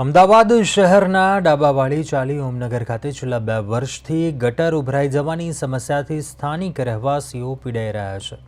અમદાવાદ શહેરના ડાબાવાળી ચાલી ઓમનગર ખાતે છેલ્લા બે વર્ષથી ગટર ઉભરાઈ જવાની સમસ્યાથી સ્થાનિક રહેવાસીઓ પીડાઈ રહ્યા છે.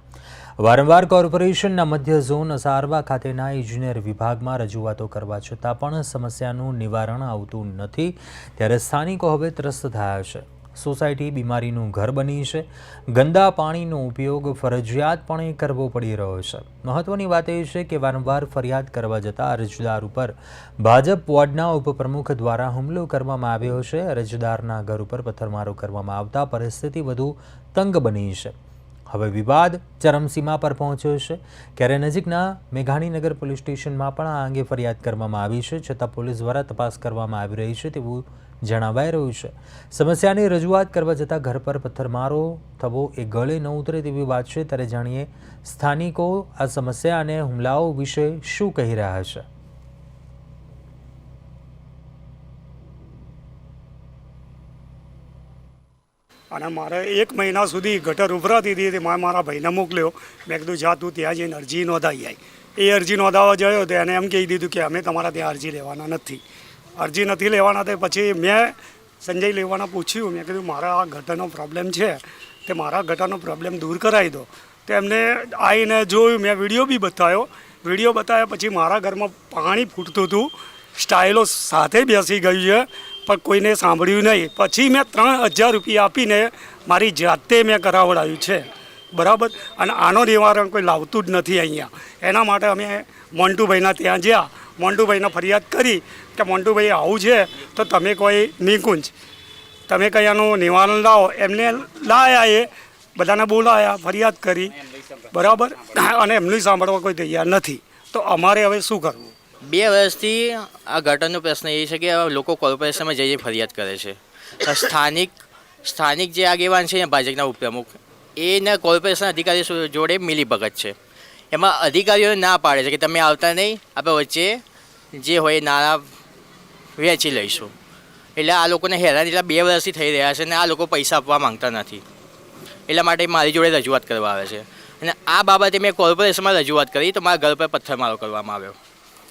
વારંવાર કોર્પોરેશનના મધ્ય ઝોન સારવા ખાતેના ઇજનેર વિભાગમાં રજૂઆતો કરવા છતાં પણ સમસ્યાનું નિવારણ આવતું નથી. ત્યારે સ્થાનિકો હવે ત્રસ્ત થયા છે. સોસાયટી બીમારીનું ઘર બની છે. ગંદા પાણીનો ઉપયોગ ફરજિયાતપણે કરવો પડી રહ્યો છે. મહત્વની વાત એ છે કે વારંવાર ફરિયાદ કરવા જતાં અરજદાર ઉપર ભાજપ વોર્ડના ઉપપ્રમુખ દ્વારા હુમલો કરવામાં આવ્યો છે. અરજદારના ઘર ઉપર પથ્થરમારો કરવામાં આવતા પરિસ્થિતિ વધુ તંગ બની છે. હવે વિવાદ ચરમસીમા પર પહોંચ્યો છે. ક્યારે નજીકના મેઘાણીનગર પોલીસ સ્ટેશનમાં પણ આ અંગે ફરિયાદ કરવામાં આવી છે. છતાં પોલીસ દ્વારા તપાસ કરવામાં આવી રહી છે તેવું જણાવાઈ રહ્યું છે. સમસ્યાની રજૂઆત કરવા જતાં ઘર પર પથ્થરમારો થવો એ ગળે ન ઉતરે તેવી વાત છે. ત્યારે જાણીએ સ્થાનિકો આ સમસ્યા અને હુમલાઓ વિશે શું કહી રહ્યા છે. અને મારે એક મહિના સુધી ગટર ઉભરાતી હતી. મેં મારા ભાઈને મોકલ્યો. મેં કીધું, જા, તું ત્યાં જઈને અરજી નોંધાઈ આવી એ અરજી નોંધાવવા જયો તો એને એમ કહી દીધું કે અમે તમારા ત્યાં અરજી લેવાના નથી. અરજી નથી લેવાના તે પછી મેં સંજય લેવાના પૂછ્યું. મેં કીધું, મારા આ ગટરનો પ્રોબ્લેમ છે. તે મારા ગટરનો પ્રોબ્લેમ દૂર કરાવી દો. તો એમને આવીને જોયું. મેં વીડિયો બી બતાવ્યો. વીડિયો બતાવ્યા પછી મારા ઘરમાં પાણી ફૂટતું હતું. સ્ટાઇલો સાથે બેસી ગયું છે. પણ કોઈને સાંભળ્યું નહીં. પછી મેં ત્રણ હજાર રૂપિયા આપીને મારી જાતે મેં કરાવડાવ્યું છે. બરાબર? અને આનો નિવારણ કોઈ લાવતું જ નથી અહીંયા. એના માટે અમે મોન્ટુભાઈના ત્યાં જ્યાં મોન્ટુભાઈને ફરિયાદ કરી કે મોન્ટુભાઈ આવું છે તો તમે કોઈ નિકુંજ, તમે કંઈ આનું નિવારણ લાવો. એમને લાયા એ, બધાને બોલાયા, ફરિયાદ કરી. બરાબર? અને એમનું સાંભળવા કોઈ તૈયાર નથી. તો અમારે હવે શું કરવું? બે વર્ષથી આ ગટરનો પ્રશ્ન એ છે કે લોકો કોર્પોરેશનમાં જઈ જઈ ફરિયાદ કરે છે. સ્થાનિક સ્થાનિક જે આગેવાન છે ભાજપના ઉપપ્રમુખ, એના કોર્પોરેશન અધિકારી જોડે મિલીભગત છે. એમાં અધિકારીઓ ના પાડે છે કે તમે આવતા નહીં, આપણે વચ્ચે જે હોય નાણાં વેચી લઈશું. એટલે આ લોકોને હેરાન એટલા બે વર્ષથી થઈ રહ્યા છે અને આ લોકો પૈસા આપવા માંગતા નથી. એટલા માટે મારી જોડે રજૂઆત કરવા આવે છે. અને આ બાબતે મેં કોર્પોરેશનમાં રજૂઆત કરી તો મારા ઘર પર પથ્થરમારો કરવામાં આવ્યો.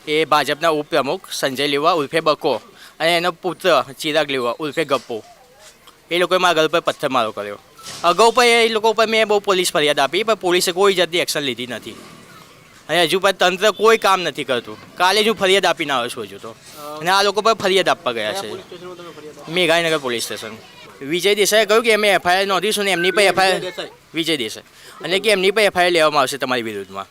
એ ભાજપના ઉપપ્રમુખ સંજય લેવા ઉર્ફે બકો અને એનો પુત્ર ચિરાગ લેવા ઉર્ફે ગપ્પો. એ લોકોએ મારા ઘર પર પથ્થરમારો કર્યો. અગાઉ પણ એ લોકો પર મેં બહુ પોલીસ ફરિયાદ આપી પણ પોલીસે કોઈ જાતની એક્શન લીધી નથી. અને હજુ પણ તંત્ર કોઈ કામ નથી કરતું. કાલે જ હું ફરિયાદ આપીને આવ્યો છું હજુ તો. અને આ લોકો પર ફરિયાદ આપવા ગયા છે. Meghaninagar police station. વિજય દેસાઈએ કહ્યું કે અમે એફઆઈઆર નોંધીશું ને એમની પર એફઆઈઆર વિજય દેસાઈ. અને કે એમની પણ એફઆઈઆર લેવામાં આવશે તમારી વિરુદ્ધમાં?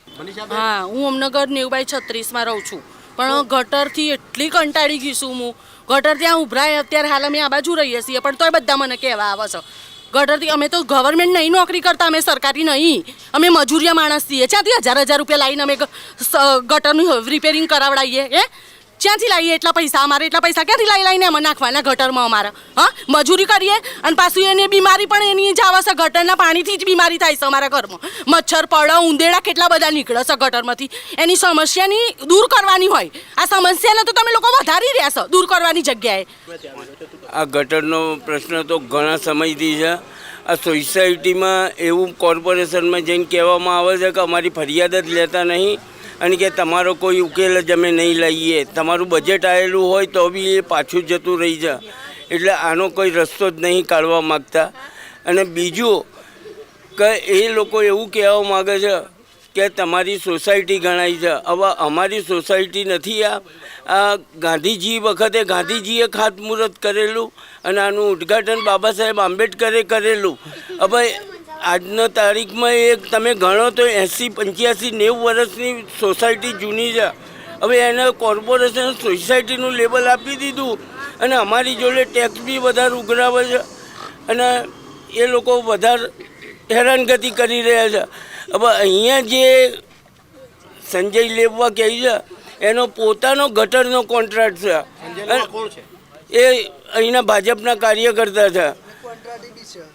હા હું અમનગર નેવબાઈ છત્રીસમાં રહું છું. પણ ગટરથી એટલી કંટાળી ગઈ છું હું. ગટર ત્યાં ઉભરાય અત્યારે હાલ અમે આ બાજુ રહીએ છીએ પણ તોય બધા મને કહેવા આવે છે. ગટરથી અમે તો ગવર્મેન્ટ નહીં નોકરી કરતા અમે સરકારી નહીં. અમે મજૂરિયા માણસ છીએ. ત્યાંથી હજાર હજાર રૂપિયા લાવીને અમે ગટરનું રિપેરિંગ કરાવડાવીએ હે? ક્યાંથી લાવીએ એટલા પૈસા? અમારે એટલા પૈસા ક્યાંથી લાવી લાવીને અમે નાખવાના ગટરમાં અમારા? હા? મજૂરી કરીએ અને પાછું એને બીમારી પણ એની જ આવે છે. ગટરના પાણીથી જ બીમારી થાય છે અમારા ઘરમાં. મચ્છર, પડ, ઉંદેડા કેટલા બધા નીકળે છે ગટરમાંથી. એની સમસ્યાની દૂર કરવાની હોય. આ સમસ્યાને તો તમે લોકો વધારી રહ્યા છો દૂર કરવાની જગ્યાએ. આ ગટરનો પ્રશ્ન તો ઘણા સમયથી છે. આ સોસાયટીમાં એવું કોર્પોરેશનમાં જઈને કહેવામાં આવે છે કે અમારી ફરિયાદ જ લેતા નહીં. અને કે તમારો કોઈ ઉકેલ જ અમે નહીં લઈએ. તમારું બજેટ આવેલું હોય તો બી એ પાછું જતું રહી જાય એટલે આનો કોઈ રસ્તો જ નહીં કાઢવા માગતા. અને બીજું કે એ લોકો એવું કહેવા માગે છે કે તમારી સોસાયટી ગણાય છે. હવે અમારી સોસાયટી નથી આ. આ ગાંધીજી વખતે ગાંધીજીએ ખાતમુહૂર્ત કરેલું અને આનું ઉદ્ઘાટન બાબા સાહેબ આંબેડકરે કરેલું. હવે આજના તારીખમાં એક તમે ગણો તો એંસી પંચ્યાસી નેવું વર્ષની સોસાયટી જૂની છે. હવે એને કોર્પોરેશન સોસાયટીનું લેબલ આપી દીધું અને અમારી જોડે ટેક્સ બી વધારે ઉઘરાવે છે અને એ લોકો વધારે હેરાનગતિ કરી રહ્યા છે. હવે અહીંયા જે સંજય લેવા કહે છે એનો પોતાનો ગટરનો કોન્ટ્રાક્ટ છે? એ અહીંના ભાજપના કાર્યકર્તા છે.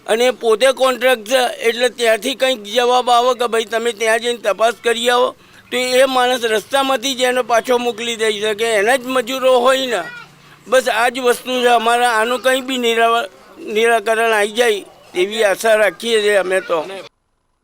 અને પોતે કોન્ટ્રાક્ટ છે, એટલે ત્યાંથી કંઈક જવાબ આવે કે ભાઈ તમે ત્યાં જઈને તપાસ કરી આવો. તો એ માણસ રસ્તામાંથી જ એને પાછો મોકલી દઈ શકે, એના જ મજૂરો હોય ને. બસ આ જ વસ્તુ છે, અમારા આનું કંઈ બી નિરા નિરાકરણ આવી જાય એવી આશા રાખીએ છીએ અમે તો.